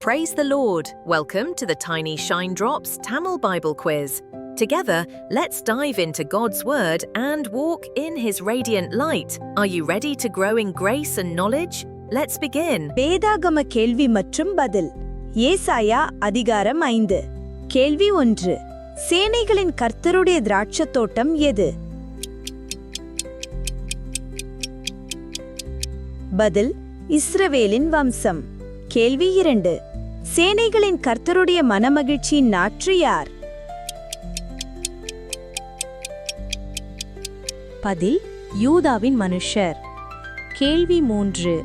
Praise the Lord! Welcome to the Tiny Shine Drops Tamil Bible Quiz. Together, let's dive into God's Word and walk in His radiant light. Are you ready to grow in grace and knowledge? Let's begin. வேதாகம கேள்வி மற்றும் பதில் ஏசாயா அதிகாரம் ஐந்து கேள்வி ஒன்று சேனைகளின் கர்த்தருடைய திராட்சத் தோட்டம் எது பதில் இஸ்ரவேலின் வம்சம் கேள்வி இரண்டு சேனைகளின் கர்த்தருடைய மனமகிழ்ச்சியின் நாற்று யார்? பதில் யூதாவின் மனுஷர். கேள்வி மூன்று.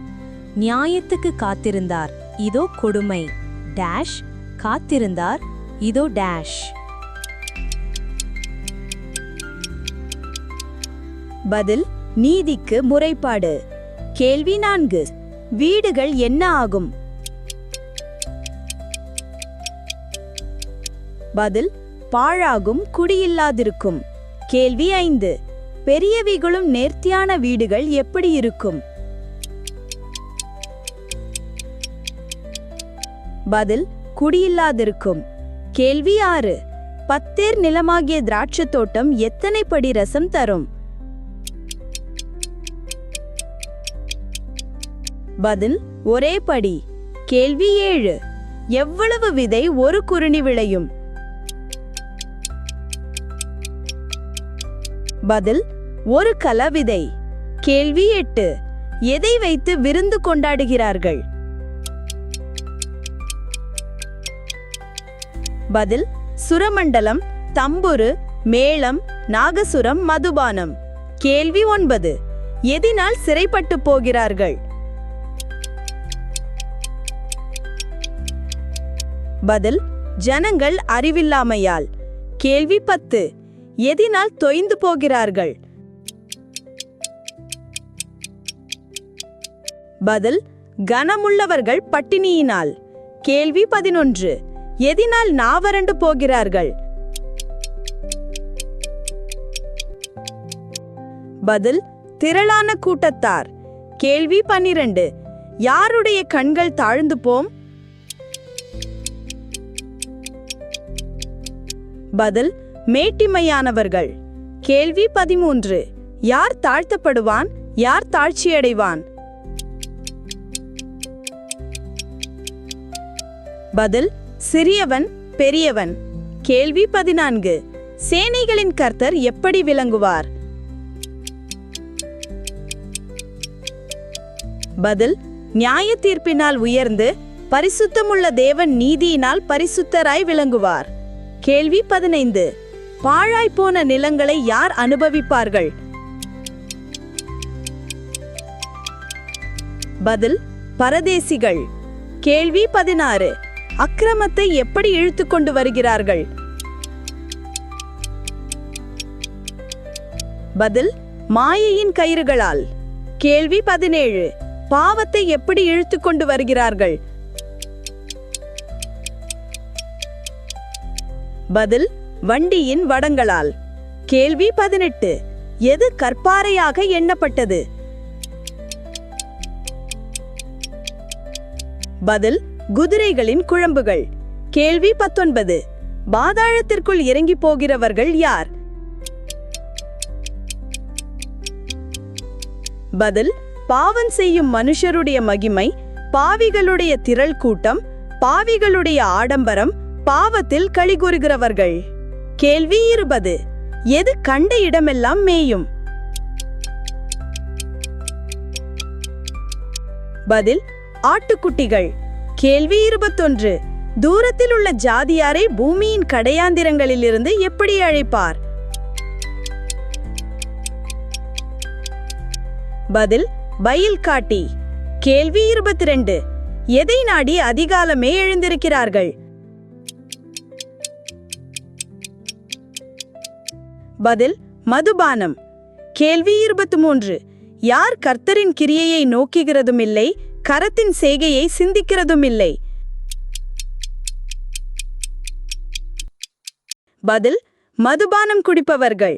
நியாயத்துக்கு காத்திருந்தார் இதோ கொடுமை. டேஷ் காத்திருந்தார் இதோ டேஷ். பதில் நீதிக்கு முறைப்பாடு. கேள்வி நான்கு. வீடுகள் என்ன ஆகும்? பதில் பாழாகும் குடியில்லாதிருக்கும். கேள்வி ஐந்து பெரியவிகளும் நேர்த்தியான வீடுகள் எப்படி இருக்கும்? பதில் குடியில்லாதிருக்கும். கேள்வி ஆறு பத்தேர் நிலமாகிய திராட்சை தோட்டம் எத்தனை படி ரசம் தரும்? பதில் ஒரே படி. கேள்வி ஏழு எவ்வளவு விதை ஒரு குருணி விளையும்? பதில் ஒரு கலவிதை. கேள்வி எட்டு எதை வைத்து விருந்து கொண்டாடுகிறார்கள்? பதில் சுரமண்டலம் தம்புரு மேளம் நாகசுரம் மதுபானம். கேள்வி ஒன்பது எதினால் சிறைப்பட்டு போகிறார்கள்? பதில் ஜனங்கள் அறிவில்லாமையால். கேள்வி பத்து எதினால் தொய்ந்து போகிறார்கள். பதில் கனமுள்ளவர்கள் பட்டினியினால். கேள்வி பதினொன்று எதினால் நாவரண்டு போகிறார்கள்? பதில் திரளான கூட்டத்தார். கேள்வி பன்னிரண்டு யாருடைய கண்கள் தாழ்ந்து போம்? பதில் மேட்டிமையானவர்கள். கேள்வி பதிமூன்று. யார் தாழ்த்தப்படுவான்? யார் தாழ்ச்சியடைவான்? பதில் சிறியவன் பெரியவன். கேள்வி பதினான்கு. சேனைகளின் கர்த்தர் எப்படி விளங்குவார்? பதில் நியாய தீர்ப்பினால் உயர்ந்து பரிசுத்தமுள்ள தேவன் நீதியினால் பரிசுத்தராய் விளங்குவார். கேள்வி பதினைந்து. பாழாய்ப்போன நிலங்களை யார் அனுபவிப்பார்கள்? பதில் பரதேசிகள். கேள்வி பதினாறு. அக்கிரமத்தை எப்படி இழுத்து கொண்டு வருகிறார்கள்? பதில் மாயையின் கயிறுகளால். கேள்வி பதினேழு. பாவத்தை எப்படி இழுத்து கொண்டு வருகிறார்கள்? பதில் வண்டியின் வடங்களால். கேள்வி பதினெட்டு. எது கற்பாறையாக எண்ணப்பட்டது? பதில் குதிரைகளின் குழம்புகள். கேள்வி பத்தொன்பது. பாதாளத்திற்குள் இறங்கி போகிறவர்கள் யார்? பதில் பாவம் செய்யும் மனுஷருடைய மகிமை பாவிகளுடைய திரள் கூட்டம் பாவிகளுடைய ஆடம்பரம் பாவத்தில் களிகூறுகிறவர்கள் கேள்வி இருபது. எது கண்ட இடமெல்லாம் மேயும்? பதில் ஆட்டுக்குட்டிகள். கேள்வி இருபத்தொன்று. தூரத்தில் உள்ள ஜாதியாரை பூமியின் கடையாந்திரங்களிலிருந்து எப்படி அழைப்பார்? பதில் பயில் காட்டி. கேள்வி இருபத்தி ரெண்டு எதை நாடி அதிகாலமே எழுந்திருக்கிறார்கள்? பதில் மதுபானம். கேள்வி இருபத்தி மூன்று யார் கர்த்தரின் கிரியையை நோக்குகிறதும் இல்லை கரத்தின் செய்கையை சிந்திக்கிறதும் இல்லை பதில் மதுபானம் குடிப்பவர்கள்.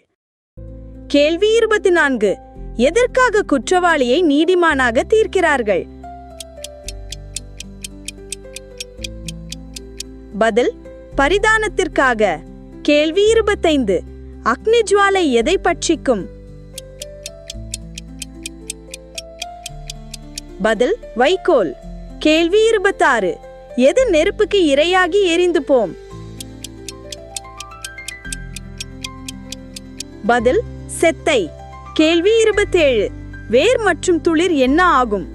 கேள்வி இருபத்தி நான்கு எதற்காக குற்றவாளியை நீதிமானாக தீர்க்கிறார்கள்? பதில் பரிதானத்திற்காக. கேள்வி இருபத்தைந்து. அக்னி ஜுவாலை எதை பட்சிக்கும்? பதில் வைக்கோல். கேள்வி இருபத்தாறு. எது நெருப்புக்கு இரையாகி எரிந்து போம்? பதில் செத்தை. கேள்வி இருபத்தேழு. வேர் மற்றும் துளிர் என்ன ஆகும்?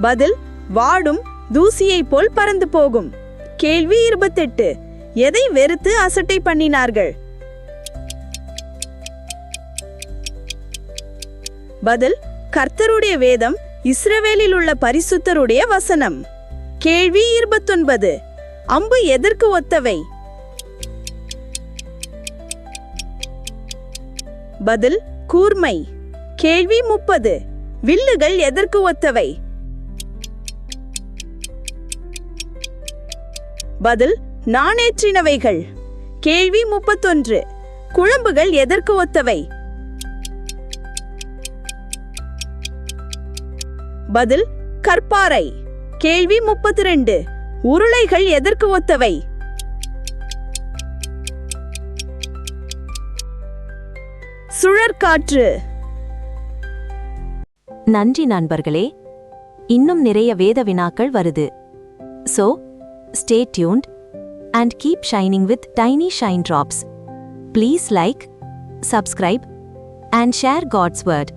பதில் வாடும் தூசியைப் போல் பறந்து போகும். கேள்வி இருபத்தெட்டு. எதை வெறுத்து அசட்டை பண்ணினார்கள்? பதில் கர்த்தருடைய வேதம் இஸ்ரவேலில் உள்ள பரிசுத்தருடைய வசனம். கேள்வி இருபத்தொன்பது. அம்பு எதற்கு ஒத்தவை? பதில் கூர்மை. கேள்வி முப்பது. வில்லுகள் எதற்கு ஒத்தவை? பதில் நாணேற்றினவைகள். கேள்வி முப்பத்தொன்று. குழம்புகள் எதற்கு ஒத்தவை? பதில் கற்பாறை. கேள்வி முப்பத்தி ரெண்டு உருளைகள் எதற்கு ஒத்தவை? சுழற்காற்று. நன்றி நண்பர்களே. இன்னும் நிறைய வேத வினாக்கள் வருது. So Stay tuned and keep shining with tiny shine drops. Please like, subscribe, and share God's Word.